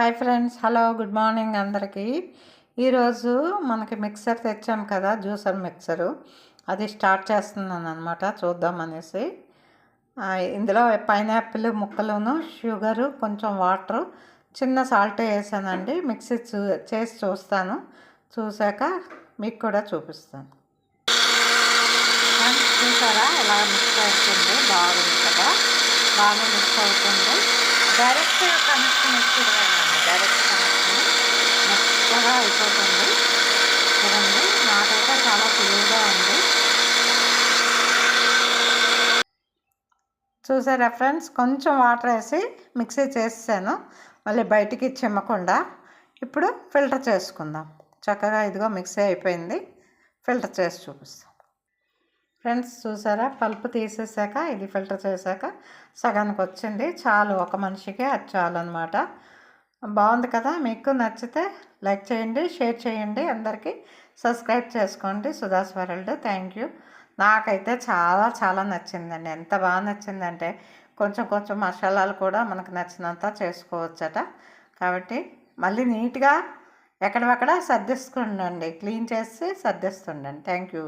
Hi friends hello good morning అందరికీ. ఈరోజు మనకి మిక్సర్ తెచ్చాం కదా జ్యూసర్ మిక్సరు. అది స్టార్ట్ చేస్తున్నాను అనమాట చూద్దామనేసి ఇందులో పైనాపిల్ ముక్కలును షుగరు కొంచెం వాటరు చిన్న సాల్ట్ వేసానండి. మిక్సీ చూ చేసి చూస్తాను. చూశాక మీకు కూడా చూపిస్తాను. చూసారా? ఎలా మిక్స్ అవుతుంది బాగుంది కదా? బాగా మిక్స్ అవుతుంది. డైరెక్ట్ కనెక్షన్ ఇచ్చేదానండి డైరెక్ట్ కనెక్షన్ మెత్తగా అయిపోతుంది చూడండి నాకైతే చాలా తెలివిగా ఉంది చూసారా ఫ్రెండ్స్? కొంచెం వాటర్ వేసి మిక్సీ చేసాను మళ్ళీ బయటికి చిమ్మకుండా ఇప్పుడు ఫిల్టర్ చేసుకుందాం. చక్కగా ఇదిగో మిక్సీ అయిపోయింది. ఫిల్టర్ చేసి చూపిస్తాం. ఫ్రెండ్స్ చూసారా? పల్పు తీసేసాక ఇది ఫిల్టర్ చేశాక సగానికి వచ్చింది. చాలు ఒక మనిషికి అది చాలు అనమాట బాగుంది కదా? మీకు నచ్చితే లైక్ చేయండి షేర్ చేయండి. అందరికీ సబ్స్క్రైబ్ చేసుకోండి. Sudha's world thank you. నాకైతే చాలా చాలా నచ్చిందండి. ఎంత బాగా నచ్చిందంటే కొంచెం కొంచెం మసాలాలు కూడా మనకు నచ్చినంత చేసుకోవచ్చట. కాబట్టి మళ్ళీ నీట్గా ఎక్కడెక్కడ సర్దిస్తుండండి క్లీన్ చేసి సర్దిస్తుండండి. Thank you.